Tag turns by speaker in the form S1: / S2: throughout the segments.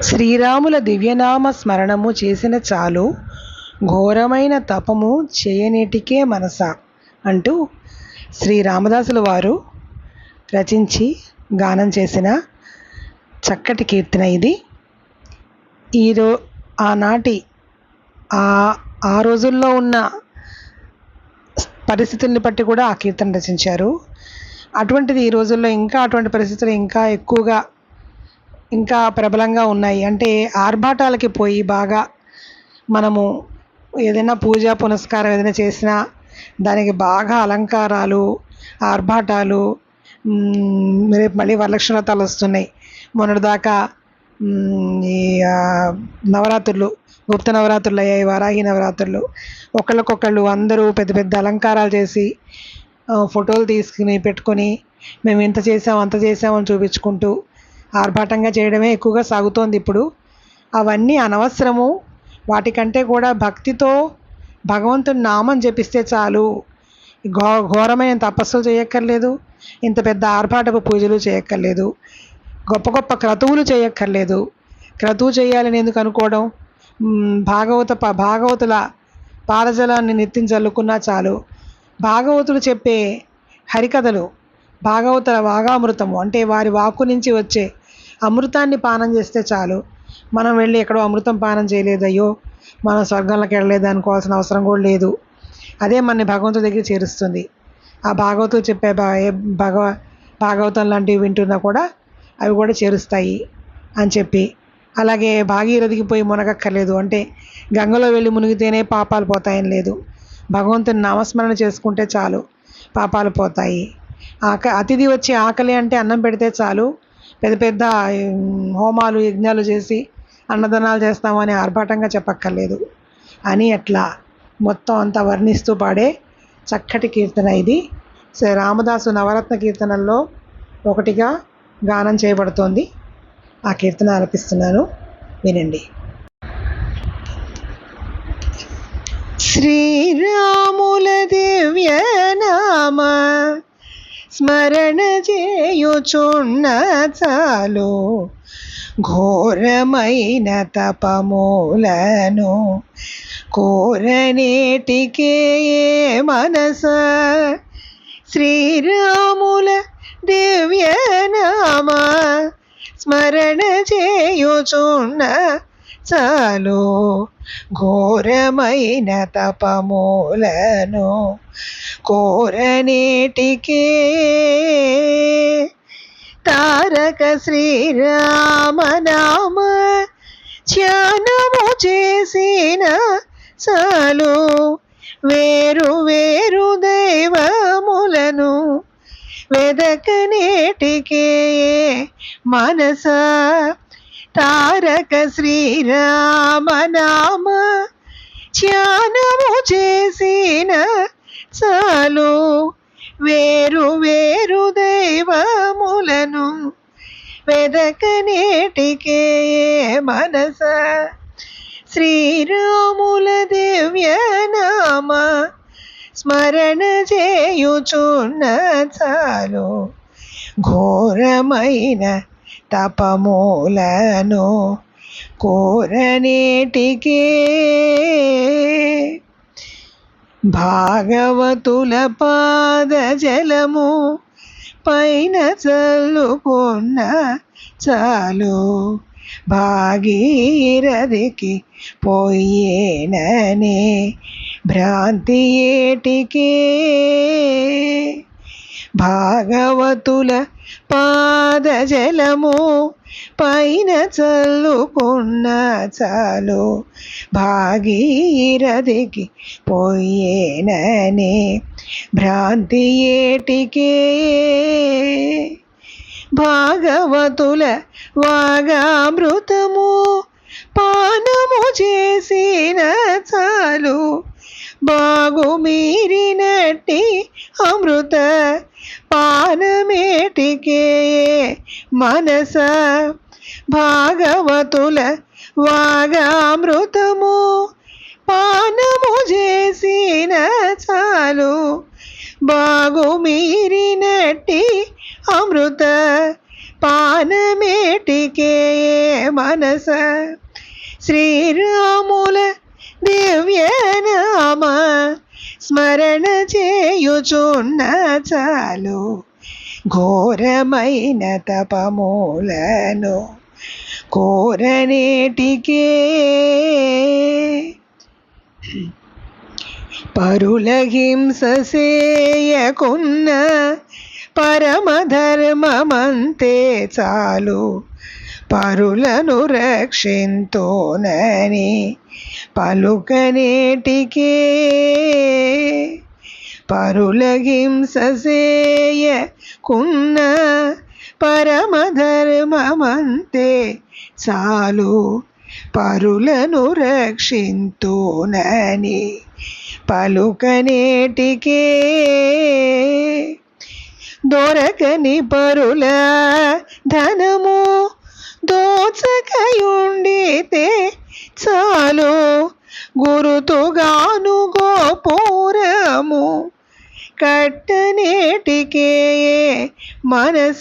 S1: శ్రీరాముల దివ్యనామ స్మరణము చేసిన చాలు. ఘోరమైన తపము చేయనేటికే మనస అంటూ శ్రీ రామదాసుల వారు రచించి గానం చేసిన చక్కటి కీర్తన ఇది. ఈరో ఆనాటి ఆ ఆ రోజుల్లో ఉన్న పరిస్థితుల్ని బట్టి కూడా ఆ కీర్తన రచించారు. అటువంటిది ఈ రోజుల్లో ఇంకా అటువంటి పరిస్థితులు ఇంకా ఎక్కువగా ఇంకా ప్రబలంగా ఉన్నాయి. అంటే ఆర్భాటాలకి పోయి బాగా మనము ఏదైనా పూజ పునస్కారం ఏదైనా చేసినా దానికి బాగా అలంకారాలు ఆర్భాటాలు రేపు మళ్ళీ వరలక్ష్మి వ్రతాలు వస్తున్నాయి. మొన్నటిదాకా ఈ నవరాత్రులు గుప్త నవరాత్రులు అయ్యాయి వారాహి నవరాత్రులు. ఒకళ్ళకొకళ్ళు అందరూ పెద్ద పెద్ద అలంకారాలు చేసి ఫోటోలు తీసుకుని పెట్టుకొని మేము ఇంత చేసాం అంత చేసామని చూపించుకుంటూ ఆర్భాటంగా చేయడమే ఎక్కువగా సాగుతోంది ఇప్పుడు. అవన్నీ అనవసరము. వాటికంటే కూడా భక్తితో భగవంతుని నామం జపిస్తే చాలు. ఘో ఘోరమైన తపస్సులు చేయక్కర్లేదు. ఇంత పెద్ద ఆర్భాటపు పూజలు చేయక్కర్లేదు. గొప్ప గొప్ప క్రతువులు చేయక్కర్లేదు. క్రతువు చేయాలని ఎందుకు అనుకోవడం? భాగవత ప- భాగవతుల పాదజలాన్ని నెత్తిన చల్లుకున్నా చాలు. భాగవతులు చెప్పే హరికథలు భాగవతుల వాగామృతము అంటే వారి వాక్కు నుంచి వచ్చే అమృతాన్ని పానం చేస్తే చాలు. మనం వెళ్ళి ఎక్కడో అమృతం పానం చేయలేదు అయ్యో మనం స్వర్గంలోకి వెళ్ళలేదు అనుకోవాల్సిన అవసరం కూడా లేదు. అదే మన భగవంతుడి దగ్గర చేరుస్తుంది. ఆ భాగవతులు చెప్పే భా భగవ భాగవతం లాంటివి వింటున్నా కూడా అవి కూడా చేరుస్తాయి అని చెప్పి. అలాగే భాగీరథికి పోయి మునగక్కర్లేదు. అంటే గంగలో వెళ్ళి మునిగితేనే పాపాలు పోతాయని లేదు. భగవంతుని నామస్మరణ చేసుకుంటే చాలు పాపాలు పోతాయి. ఆక అతిథి వచ్చి ఆకలి అంటే అన్నం పెడితే చాలు పెద్ద పెద్ద హోమాలు యజ్ఞాలు చేసి అన్నదానాలు చేస్తామని ఆర్భాటంగా చెప్పక్కర్లేదు. అని అట్లా మొత్తం అంతా వర్ణిస్తూ పాడే చక్కటి కీర్తన ఇది. శ్రీ రామదాసు నవరత్న కీర్తనల్లో ఒకటిగా గానం చేయబడుతోంది. ఆ కీర్తన ఆలపిస్తున్నాను వినండి. శ్రీరాముల దివ్యనామ స్మరణ చేయుచున్న చాలు. ఘోరమైన తపమూలను కోరనేటికే మనస? శ్రీరాముల దివ్యనామ స్మరణ చేయుచున్న చాలు. ఘోరమైన తపమూలను కోరనేటికే తారక శ్రీరామనామ ధ్యానము చేసిన చాలు. వేరు వేరు దైవములను వెదకనేటికే మనసా తారక శ్రీరామనామ ధ్యానము చేసిన చాలు. వేరు వేరు దైవములను వెదకనేటికే మనస. శ్రీరాముల దివ్యనామ స్మరణ చేయుచున్న చాలు. ఘోరమైన తపమూలను కోరనేటికే భాగవతుల పాదజలము పైన చల్లుకున్న చాలు. భాగీరథికి పోయేననే భ్రాంతి ఏటికే? భాగవతుల పాదజలము పైన చల్లుకున్న చాలు. భాగీరథికి పోయేననే భ్రాంతి ఏటికే? భాగవతుల వాగామృతము పానము చేసిన చాలు. బాగు మీరినట్టి అమృత పానమేటికే మనస భాగవతుల వాగామృతము. పానము చేసిన చాలు. బాగు మీరినట్టి అమృత పానమేటికే మనస. శ్రీరాముల దివ్యనామ స్మరణ చేయుచున్న చాలు. ఘోరమైన తపమూలను కోరనేటికే. పరుల హింససేయకున్న పరమధర్మమంతే చాలు. పరులను రక్షింతోనని పలుకనేటికే పరుల హింస సేయకున్న పరమధర్మమంతే చాలు పరులను రక్షింతోనని పలుకనేటికే దొరకని పరుల ధనము దోచకయుండితే చాలు. గురుతుగాను గోపురము కట్టనేటికే మనస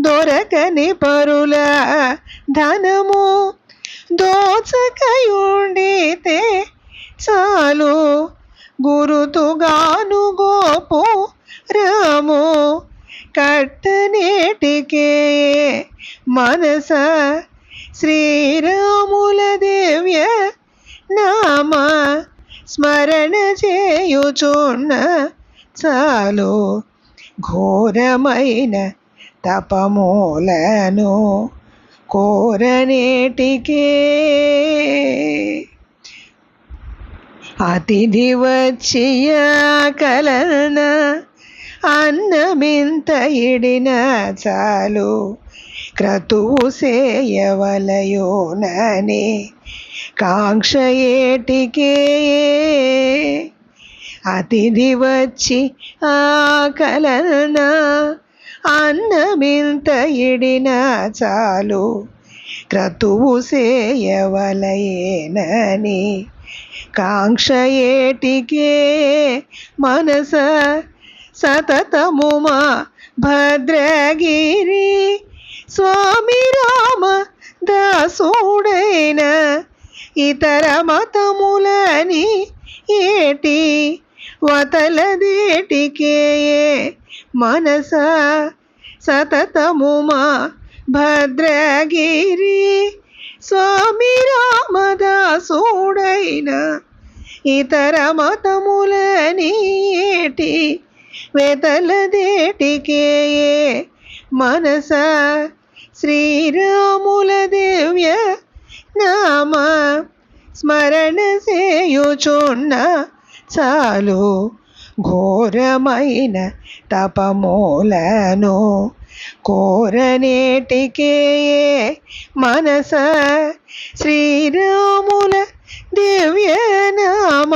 S1: దొరకని పరుల ధనము. దోచకయుండితే చాలు. గురుతుగాను గోపు రాము కట్టనేటికే మనస శ్రీరాముల దేవ్య నామ స్మరణ చేయుచున్న చాలు ఘోరమైన తపమూలను కోరనేటికే. అతిథి వచ్చియ కలన అన్నమింత ఇడిన చాలు క్రతువు సేయవలయోననే కాంక్ష ఏటికే అతిథి వచ్చి ఆకలన అన్నమింత ఇడిన చాలు. క్రతువు సేయవలయేనని కాంక్ష ఏటికే మనస సతతముమా భద్రగిరి స్వామి రామ దాసుడైన ఇతర మతములని ఏటి వతలదేటికే మనస సతతము మా భద్రగిరి? స్వామి రామదాసుడైన ఇతర మతములని ఏటి వెతలదేటికే మనస శ్రీరాముల దేవ్య నామ స్మరణ చేయుచున్న చాలు ఘోరమైన తపమూలను కోరనేటికే మనస శ్రీరాముల దివ్య నామ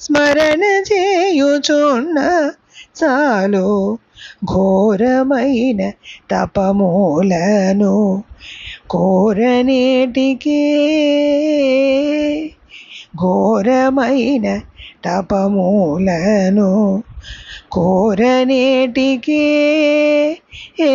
S1: స్మరణ చేయుచున్న చాలు ఘోరమైన తపమూలను కోరనేటికే ఘోరమైన తపమూలను కోరనేటికే ఏ